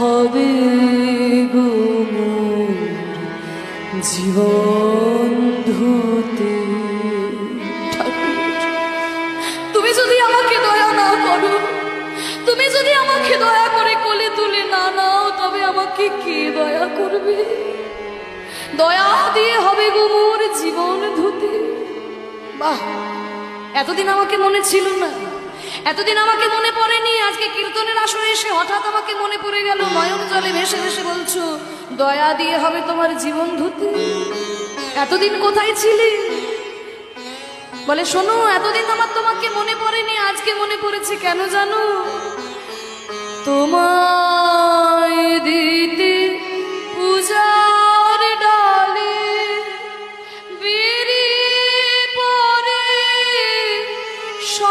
হবে জীবন ধুতে। তুমি যদি আমাকে দয়া না করো, তুমি যদি আমাকে দয়া করে কোলে তুলে না নাও, তবে আমাকে কে দয়া করবে? দয়া দিয়ে হবে গুমুর জীবন ধুতে। বাহ, এতদিন আমাকে মনে ছিল না। এতদিন আমাকে মনে পড়েনি, আজকে কীর্তনের আসরে এসে হঠাৎ আমাকে মনে পড়ে গেল নয়ন জলে ভেসে ভেসে বলছো, দয়া দিয়ে হবে তোমার জীবন ধুতে। এতদিন কোথায় ছিলি? বলে, শোনো, এতদিন আমার তোমাকে মনে পড়েনি, আজকে মনে পড়েছে, কেন জানো? তোমার